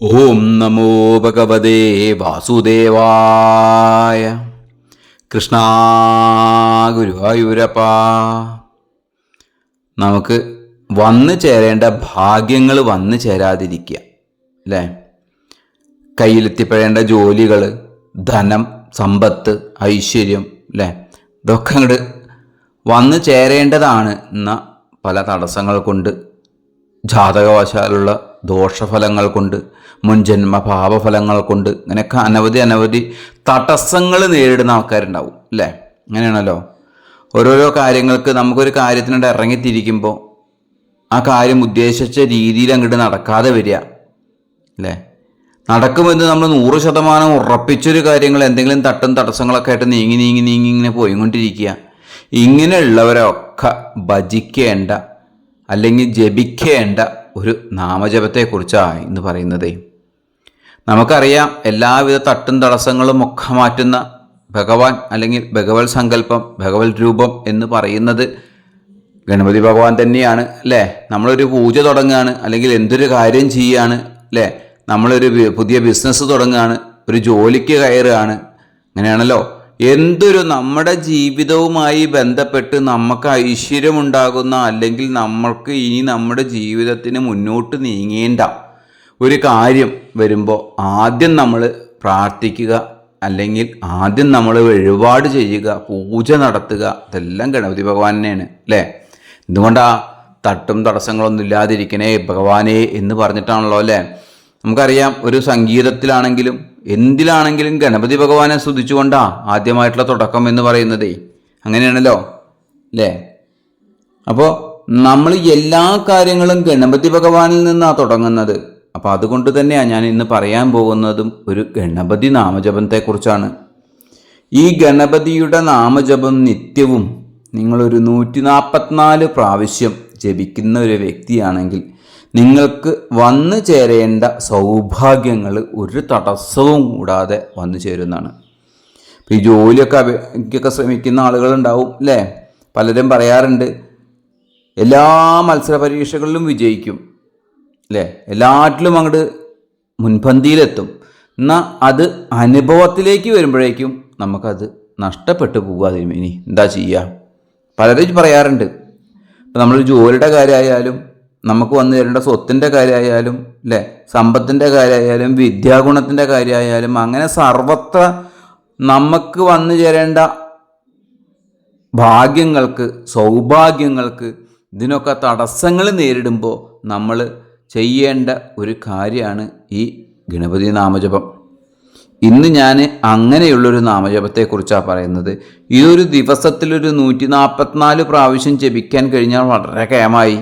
ഓം നമോ ഭഗവതേ വാസുദേവായ. കൃഷ്ണ ഗുരുവായൂരപ്പ. നമുക്ക് വന്നു ചേരേണ്ട ഭാഗ്യങ്ങൾ വന്നു ചേരാതിരിക്കുക അല്ലേ? കയ്യിലെത്തിപ്പെടേണ്ട ജോലികൾ ധനം സമ്പത്ത് ഐശ്വര്യം അല്ലേ? ഇതൊക്കെ അങ്ങോട്ട് വന്നു ചേരേണ്ടതാണ് എന്ന പല തടസ്സങ്ങൾ കൊണ്ട് ജാതകവശാലുള്ള ദോഷഫലങ്ങൾ കൊണ്ട് മുൻജന്മ പാപഫലങ്ങൾ കൊണ്ട് ഇങ്ങനെയൊക്കെ അനവധി അനവധി തടസ്സങ്ങൾ നേരിടുന്ന ആൾക്കാരുണ്ടാവും അല്ലേ? അങ്ങനെയാണല്ലോ. ഓരോരോ കാര്യങ്ങൾക്ക് നമുക്കൊരു കാര്യത്തിനോട് ഇറങ്ങിത്തിരിക്കുമ്പോൾ ആ കാര്യം ഉദ്ദേശിച്ച രീതിയിൽ അങ്ങോട്ട് നടക്കാതെ വരിക അല്ലേ? നടക്കുമെന്ന് നമ്മൾ നൂറ് ശതമാനം ഉറപ്പിച്ചൊരു കാര്യങ്ങൾ എന്തെങ്കിലും തട്ടും തടസ്സങ്ങളൊക്കെ ആയിട്ട് നീങ്ങി നീങ്ങി നീങ്ങി ഇങ്ങനെ പോയിക്കൊണ്ടിരിക്കുക. ഇങ്ങനെയുള്ളവരൊക്കെ ഭജിക്കേണ്ട അല്ലെങ്കിൽ ജപിക്കേണ്ട ഒരു നാമജപത്തെക്കുറിച്ചാണ് ഇന്ന് പറയുന്നത്. നമുക്കറിയാം എല്ലാവിധ തട്ടും തടസ്സങ്ങളും ഒക്കെ മാറ്റുന്ന ഭഗവാൻ അല്ലെങ്കിൽ ഭഗവത് സങ്കല്പം ഭഗവത് രൂപം എന്ന് പറയുന്നത് ഗണപതി ഭഗവാൻ തന്നെയാണ് അല്ലേ? നമ്മളൊരു പൂജ തുടങ്ങുകയാണ് അല്ലെങ്കിൽ എന്തൊരു കാര്യം ചെയ്യുകയാണ് അല്ലേ? നമ്മളൊരു പുതിയ ബിസിനസ് തുടങ്ങുകയാണ് ഒരു ജോലിക്ക് കയറുകയാണ് അങ്ങനെയാണല്ലോ? എന്തൊരു നമ്മുടെ ജീവിതവുമായി ബന്ധപ്പെട്ട് നമുക്ക് ഐശ്വര്യമുണ്ടാകുന്ന അല്ലെങ്കിൽ നമ്മൾക്ക് ഇനി നമ്മുടെ ജീവിതത്തിന് മുന്നോട്ട് നീങ്ങേണ്ട ഒരു കാര്യം വരുമ്പോൾ ആദ്യം നമ്മൾ പ്രാർത്ഥിക്കുക അല്ലെങ്കിൽ ആദ്യം നമ്മൾ വഴിപാട് ചെയ്യുക പൂജ നടത്തുക ഇതെല്ലാം ഗണപതി ഭഗവാൻ തന്നെയാണ് അല്ലേ? എന്തുകൊണ്ടാ തട്ടും തടസ്സങ്ങളൊന്നും ഇല്ലാതിരിക്കണേ ഭഗവാനേ എന്ന് പറഞ്ഞിട്ടാണല്ലോ അല്ലേ? നമുക്കറിയാം ഒരു സംഗീതത്തിലാണെങ്കിലും എന്തിലാണെങ്കിലും ഗണപതി ഭഗവാനെ സ്തുതിച്ചുകൊണ്ടാ ആദ്യമായിട്ടുള്ള തുടക്കം എന്ന് പറയുന്നതേ. അങ്ങനെയാണല്ലോ അല്ലേ? അപ്പോൾ നമ്മൾ എല്ലാ കാര്യങ്ങളും ഗണപതി ഭഗവാനിൽ നിന്നാണ് തുടങ്ങുന്നത്. അപ്പോൾ അതുകൊണ്ട് തന്നെയാണ് ഞാൻ ഇന്ന് പറയാൻ പോകുന്നതും ഒരു ഗണപതി നാമജപത്തെക്കുറിച്ചാണ്. ഈ ഗണപതിയുടെ നാമജപം നിത്യവും നിങ്ങളൊരു നൂറ്റി നാൽപ്പത്തിനാല് പ്രാവശ്യം ജപിക്കുന്ന ഒരു വ്യക്തിയാണെങ്കിൽ നിങ്ങൾക്ക് വന്നു ചേരേണ്ട സൗഭാഗ്യങ്ങൾ ഒരു തടസ്സവും കൂടാതെ വന്നു ചേരുന്നതാണ്. ഇപ്പോൾ ഈ ജോലിയൊക്കെ അപേക്ഷയ്ക്കൊക്കെ ശ്രമിക്കുന്ന ആളുകളുണ്ടാവും അല്ലേ? പലരും പറയാറുണ്ട് എല്ലാ മത്സര പരീക്ഷകളിലും വിജയിക്കും അല്ലേ? എല്ലാറ്റിലും അങ്ങോട്ട് മുൻപന്തിയിലെത്തും. എന്നാൽ അത് അനുഭവത്തിലേക്ക് വരുമ്പോഴേക്കും നമുക്കത് നഷ്ടപ്പെട്ടു പോകാതിരും ഇനി എന്താ ചെയ്യുക പലരും പറയാറുണ്ട്. ഇപ്പം നമ്മൾ ജോലിയുടെ കാര്യമായാലും നമുക്ക് വന്നു തരേണ്ട സ്വത്തിന്റെ കാര്യമായാലും അല്ലേ സമ്പത്തിന്റെ കാര്യമായാലും വിദ്യാഗുണത്തിന്റെ കാര്യമായാലും അങ്ങനെ സർവത്ര നമുക്ക് വന്നു ചേരേണ്ട ഭാഗ്യങ്ങൾക്ക് സൗഭാഗ്യങ്ങൾക്ക് ഇതിനൊക്കെ തടസ്സങ്ങൾ നേരിടുമ്പോൾ നമ്മൾ ചെയ്യേണ്ട ഒരു കാര്യമാണ് ഈ ഗണപതി നാമജപം. ഇന്ന് ഞാൻ അങ്ങനെയുള്ളൊരു നാമജപത്തെക്കുറിച്ചാണ് പറയുന്നത്. ഈ ഒരു ദിവസത്തിലൊരു നൂറ്റി നാൽപ്പത്തിനാല് പ്രാവശ്യം ജപിക്കാൻ കഴിഞ്ഞാൽ വളരെ കേമായി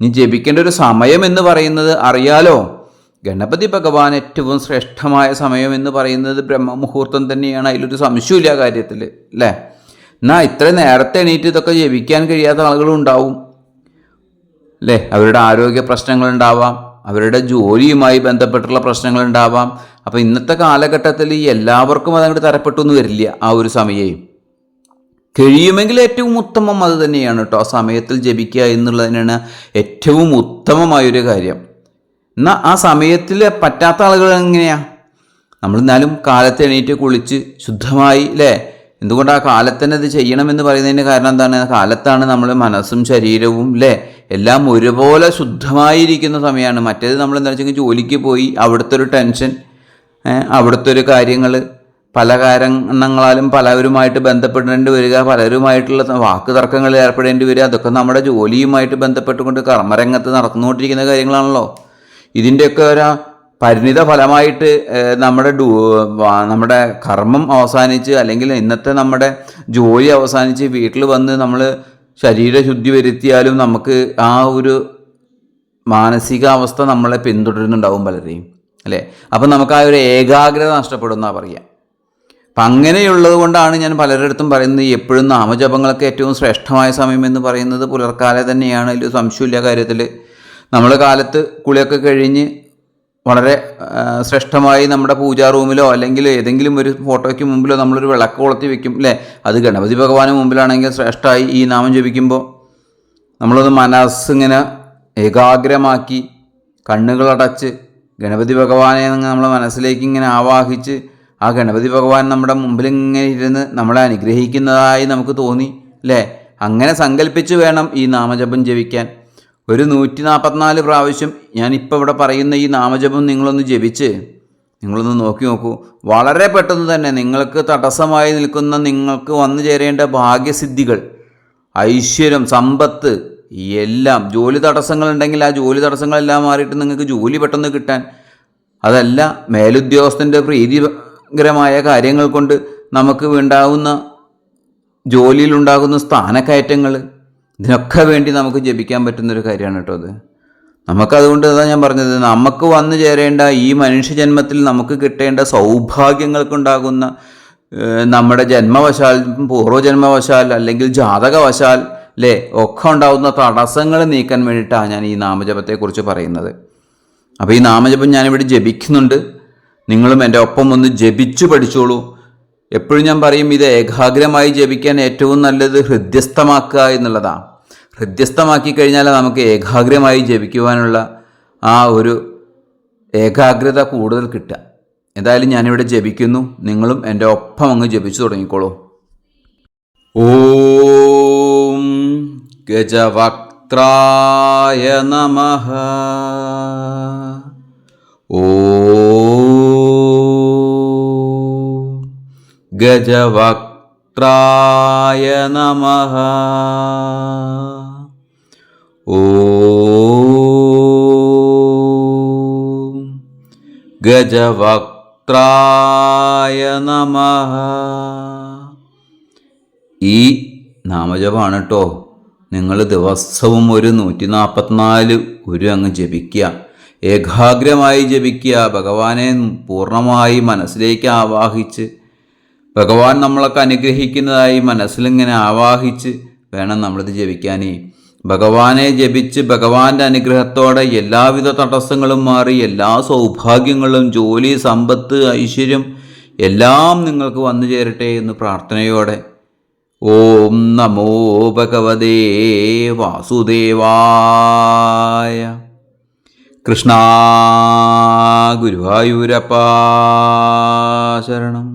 ഇനി ജപിക്കേണ്ട ഒരു സമയം എന്ന് പറയുന്നത് അറിയാലോ? ഗണപതി ഭഗവാൻ ഏറ്റവും ശ്രേഷ്ഠമായ സമയം എന്ന് പറയുന്നത് ബ്രഹ്മമുഹൂർത്തം തന്നെയാണ്. അതിലൊരു സംശയമില്ല കാര്യത്തിൽ അല്ലേ? എന്നാൽ ഇത്ര നേരത്തെ എണീറ്റ് ഇതൊക്കെ ജപിക്കാൻ കഴിയാത്ത ആളുകളും ഉണ്ടാവും അല്ലേ? അവരുടെ ആരോഗ്യ പ്രശ്നങ്ങൾ ഉണ്ടാവാം അവരുടെ ജോലിയുമായി ബന്ധപ്പെട്ടുള്ള പ്രശ്നങ്ങൾ ഉണ്ടാവാം. അപ്പോൾ ഇന്നത്തെ കാലഘട്ടത്തിൽ എല്ലാവർക്കും അതങ്ങോട്ട് തരപ്പെട്ടു എന്ന് വരില്ല ആ ഒരു സമയം. കഴിയുമെങ്കിൽ ഏറ്റവും ഉത്തമം അത് തന്നെയാണ് കേട്ടോ ആ സമയത്തിൽ ജപിക്കുക എന്നുള്ളതിനാണ് ഏറ്റവും ഉത്തമമായൊരു കാര്യം. എന്നാൽ ആ സമയത്തിൽ പറ്റാത്ത ആളുകൾ എങ്ങനെയാണ് നമ്മൾ എന്നാലും കാലത്ത് എണീറ്റ് കുളിച്ച് ശുദ്ധമായി അല്ലേ എന്തുകൊണ്ട് ആ കാലത്തന്നെ ഇത് ചെയ്യണമെന്ന് പറയുന്നതിന് കാരണം എന്താണ്? കാലത്താണ് നമ്മൾ മനസ്സും ശരീരവും അല്ലേ എല്ലാം ഒരുപോലെ ശുദ്ധമായിരിക്കുന്ന സമയമാണ്. മറ്റേത് നമ്മൾ എന്താ വെച്ചെങ്കിൽ ജോലിക്ക് പോയി അവിടുത്തെ ഒരു ടെൻഷൻ അവിടുത്തെ ഒരു കാര്യങ്ങൾ പല കാരണങ്ങളാലും പലവരുമായിട്ട് ബന്ധപ്പെടേണ്ടി വരിക പലരുമായിട്ടുള്ള വാക്ക് തർക്കങ്ങളിൽ ഏർപ്പെടേണ്ടി വരിക അതൊക്കെ നമ്മുടെ ജോലിയുമായിട്ട് ബന്ധപ്പെട്ടുകൊണ്ട് കർമ്മരംഗത്ത് നടന്നുകൊണ്ടിരിക്കുന്ന കാര്യങ്ങളാണല്ലോ. ഇതിന്റെയൊക്കെ ഒരു പരിണിത ഫലമായിട്ട് നമ്മുടെ നമ്മുടെ കർമ്മം അവസാനിച്ച് അല്ലെങ്കിൽ ഇന്നത്തെ നമ്മുടെ ജോലി അവസാനിച്ച് വീട്ടിൽ വന്ന് നമ്മൾ ശരീരശുദ്ധി വരുത്തിയാലും നമുക്ക് ആ ഒരു മാനസികാവസ്ഥ നമ്മളെ പിന്തുടരുന്നുണ്ടാവും പലരെയും. അല്ലേ? അപ്പം നമുക്ക് ആ ഒരു ഏകാഗ്രത നഷ്ടപ്പെടുന്ന പറയുക അപ്പം അങ്ങനെയുള്ളത് കൊണ്ടാണ് ഞാൻ പലരിടത്തും പറയുന്നത് എപ്പോഴും നാമജപങ്ങളൊക്കെ ഏറ്റവും ശ്രേഷ്ഠമായ സമയം എന്ന് പറയുന്നത് പുലർക്കാലെ തന്നെയാണ്. അതിൽ സംശയമില്ല കാര്യത്തിൽ നമ്മൾ കാലത്ത് കുളിയൊക്കെ കഴിഞ്ഞ് വളരെ ശ്രേഷ്ഠമായി നമ്മുടെ പൂജാ റൂമിലോ അല്ലെങ്കിൽ ഏതെങ്കിലും ഒരു ഫോട്ടോയ്ക്ക് മുമ്പിലോ നമ്മളൊരു വിളക്ക് കൊളുത്തി വെക്കും അല്ലേ? അത് ഗണപതി ഭഗവാന് മുമ്പിലാണെങ്കിൽ ശ്രേഷ്ഠമായി ഈ നാമം ജപിക്കുമ്പോൾ നമ്മളൊന്ന് മനസ്സിങ്ങനെ ഏകാഗ്രമാക്കി കണ്ണുകളടച്ച് ഗണപതി ഭഗവാനെ നമ്മൾ മനസ്സിലേക്ക് ഇങ്ങനെ ആവാഹിച്ച് ആ ഗണപതി ഭഗവാൻ നമ്മുടെ മുമ്പിൽ ഇങ്ങനെ ഇരുന്ന് നമ്മളെ അനുഗ്രഹിക്കുന്നതായി നമുക്ക് തോന്നി അല്ലേ അങ്ങനെ സങ്കല്പിച്ച് വേണം ഈ നാമജപം ജപിക്കാൻ. ഒരു നൂറ്റി നാൽപ്പത്തിനാല് പ്രാവശ്യം ഞാനിപ്പോൾ ഇവിടെ പറയുന്ന ഈ നാമജപം നിങ്ങളൊന്ന് ജപിച്ച് നിങ്ങളൊന്ന് നോക്കി നോക്കൂ. വളരെ പെട്ടെന്ന് തന്നെ നിങ്ങൾക്ക് തടസ്സമായി നിൽക്കുന്ന നിങ്ങൾക്ക് വന്നു ചേരേണ്ട ഭാഗ്യസിദ്ധികൾ ഐശ്വര്യം സമ്പത്ത് എല്ലാം ജോലി തടസ്സങ്ങളുണ്ടെങ്കിൽ ആ ജോലി തടസ്സങ്ങളെല്ലാം മാറിയിട്ട് നിങ്ങൾക്ക് ജോലി പെട്ടെന്ന് കിട്ടാൻ അതല്ല മേലുദ്യോഗസ്ഥന്റെ പ്രീതികരമായ കാര്യങ്ങൾ കൊണ്ട് നമുക്ക് ഉണ്ടാകുന്ന ജോലിയിലുണ്ടാകുന്ന സ്ഥാനക്കയറ്റങ്ങൾ ഇതിനൊക്കെ വേണ്ടി നമുക്ക് ജപിക്കാൻ പറ്റുന്നൊരു കാര്യമാണ് കേട്ടോ അത്. നമുക്കതുകൊണ്ട് അതാ ഞാൻ പറഞ്ഞത് നമുക്ക് വന്നു ചേരേണ്ട ഈ മനുഷ്യജന്മത്തിൽ നമുക്ക് കിട്ടേണ്ട സൗഭാഗ്യങ്ങൾക്കുണ്ടാകുന്ന നമ്മുടെ ജന്മവശാൽ പൂർവജന്മവശാൽ അല്ലെങ്കിൽ ജാതകവശാൽ അല്ലേ ഒക്കെ ഉണ്ടാകുന്ന തടസ്സങ്ങൾ നീക്കാൻ വേണ്ടിയിട്ടാണ് ഞാൻ ഈ നാമജപത്തെക്കുറിച്ച് പറയുന്നത്. അപ്പോൾ ഈ നാമജപം ഞാനിവിടെ ജപിക്കുന്നുണ്ട്. നിങ്ങളും എന്റെ ഒപ്പം ഒന്ന് ജപിച്ചു പഠിച്ചോളൂ. എപ്പോഴും ഞാൻ പറയും ഇത് ഏകാഗ്രമായി ജപിക്കാൻ ഏറ്റവും നല്ലത് ഹൃദ്യസ്ഥമാക്കുക എന്നുള്ളതാണ്. ഹൃദ്യസ്ഥമാക്കി കഴിഞ്ഞാൽ നമുക്ക് ഏകാഗ്രമായി ജപിക്കുവാനുള്ള ആ ഒരു ഏകാഗ്രത കൂടുതൽ കിട്ടുക. എന്തായാലും ഞാനിവിടെ ജപിക്കുന്നു. നിങ്ങളും എന്റെ ഒപ്പം അങ്ങ് ജപിച്ചു തുടങ്ങിക്കോളൂ. ഓം ഗജവക്ത്രായ നമഃ. ഓം ഗജവക്ത്രായ നമ. ഓ ഗജവക്ത്രായ നമഃ. ഈ നാമജപമാണ് കേട്ടോ നിങ്ങൾ ദിവസവും ഒരു നൂറ്റി നാൽപ്പത്തിനാല് ഒരു അങ്ങ് ജപിക്കുക. ഏകാഗ്രമായി ജപിക്കുക. ഭഗവാനെ പൂർണമായി മനസ്സിലേക്ക് ആവാഹിച്ച് ഭഗവാൻ നമ്മളൊക്കെ അനുഗ്രഹിക്കുന്നതായി മനസ്സിലിങ്ങനെ ആവാഹിച്ച് വേണം നമ്മളിത് ജപിക്കാനേ. ഭഗവാനെ ജപിച്ച് ഭഗവാന്റെ അനുഗ്രഹത്തോടെ എല്ലാവിധ തടസ്സങ്ങളും മാറി എല്ലാ സൗഭാഗ്യങ്ങളും ജോലി സമ്പത്ത് ഐശ്വര്യം എല്ലാം നിങ്ങൾക്ക് വന്നു ചേരട്ടെ എന്ന് പ്രാർത്ഥനയോടെ ഓം നമോ ഭഗവതേ വാസുദേവായ. കൃഷ്ണ ഗുരുവായൂരപ്പ ശരണം.